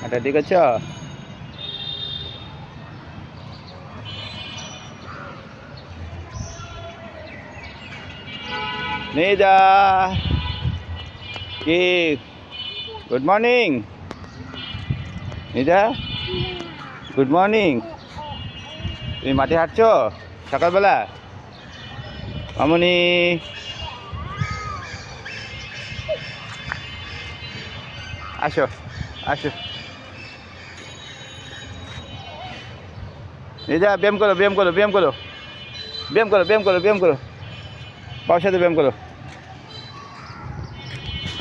হাঁটাহাঁটি করছ নিদা কি? Good morning Nida good morning তুমি মাঠে হাঁটছো? সকালবেলা? মামনি। আসো আসো। নিদা ব্যায়াম করো ব্যায়াম করো ব্যায়াম করো ব্যায়াম করো ব্যায়াম করো ব্যায়াম করো বাবার সাথে ব্যায়াম করো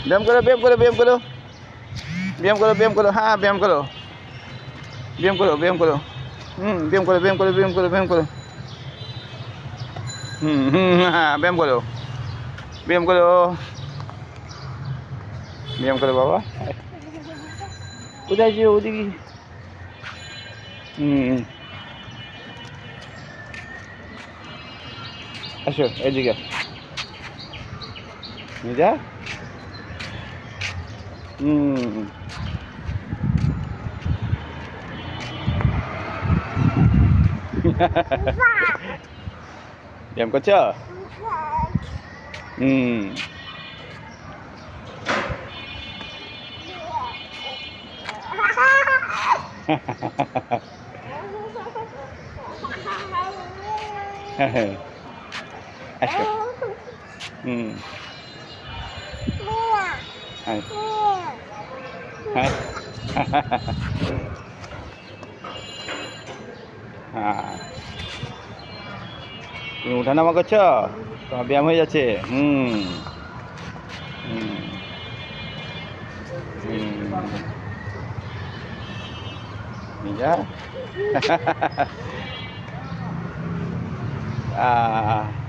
ব্যায়াম করো ব্যায়াম করো ব্যায়াম করো ব্যায়াম করো ব্যায়াম করো হ্যাঁ ব্যায়াম করো ব্যায়াম করো ব্যায়াম করো হুম ব্যায়াম করো ব্যায়াম করো ব্যায়াম করো ব্যায়াম করো হুম হুম হ্যাঁ ব্যায়াম করো ব্যায়াম করো ব্যায়াম করো বাবা কোথায় যে ওদিকে হুম আসো এদিকে। নিজা? হুম। ব্যায়াম করছ? হুম। আসো হুম। হ্যাঁ। হ্যাঁ। হ্যাঁ। তুমি উঠানামা করছ? তোমার ব্যায়াম হয়ে যাচ্ছে? হুম। নিজা আহ।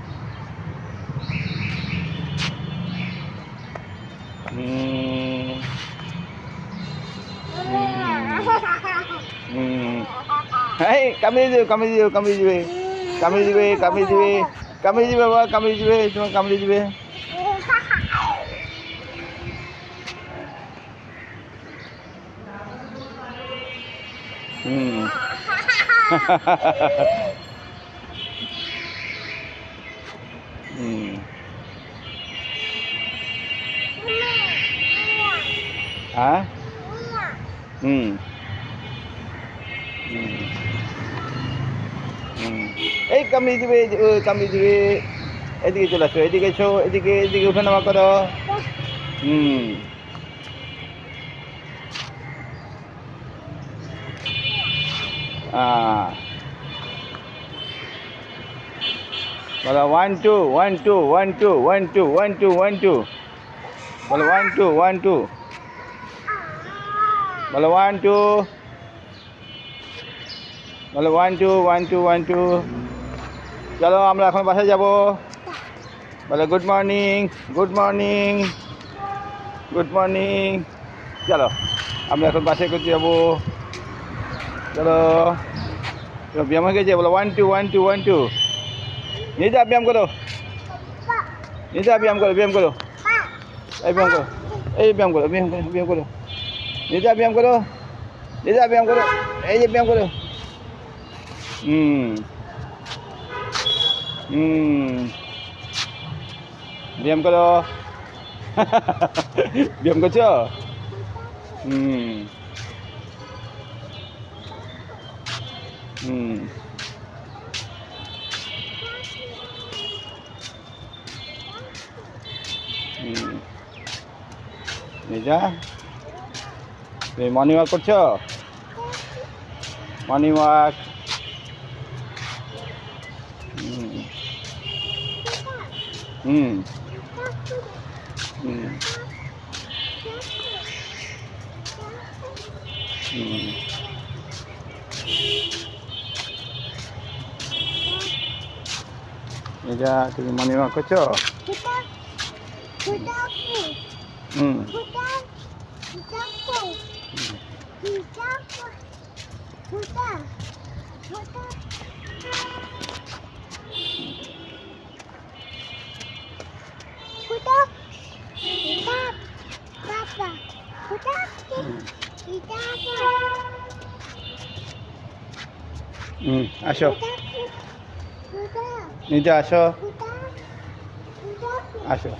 এই কামড়ে দিবে কামড়ে দিবে কামড়ে দিবে কামড়ে দিবে কামড়ে দিবে কামড়ে দিবে বাবা কামড়ে দিবে তোমার কামড়ে দিবে হুম হুম হ্যাঁ হুম হুম হুম এই কামড়ে দিবে কামড়ে দিবে। এদিকে চলে আসো, এদিকে এসো, এদিকে এদিকে উঠে নামা করো। হুম। বলো one two one two one two one two one two one two বলো ওয়ান টু ওয়ান টু বলো ওয়ান টু বলো one two one two one two চলো, আমরা এখন বাসায় যাব। বলো good morning good morning good morning চলো, আমরা এখন বাসায় করতে যাব। চলো ব্যায়াম হয়ে গেছে। বলো one two one two one two নিজে ব্যায়াম করো। নিজে ব্যায়াম করো ব্যায়াম করো। এই, ব্যায়াম করো। এই, ব্যায়াম করো ব্যায়াম করো ব্যায়াম করো। নিজে ব্যায়াম করো। নিজে ব্যায়াম করো। এই যে, ব্যায়াম করো। হুম। হুম। ব্যায়াম করো। ব্যায়াম করছ? হুম। হুম। নিজা তুমি মর্নিং ওয়াক করছ? মর্নিং ওয়াক হুম। হুম। হুম হুম নিজা তুমি ওয়াক করছ? হুম। হুম, আসো। নিতে আসো। আসো।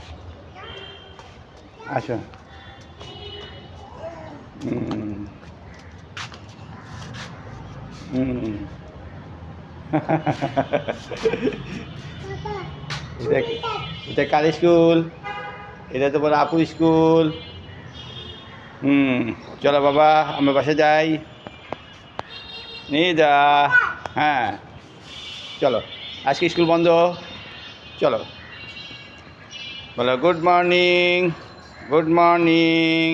আসো। হুম। এটা এটা কার স্কুল? এটা তো তোমার আপু স্কুল। হুম, চলো বাবা, আমরা বাসা যাই। নিয়ে যা। হ্যাঁ। চলো আজকে স্কুল বন্ধ। চলো। বলো গুড মর্নিং গুড মর্নিং।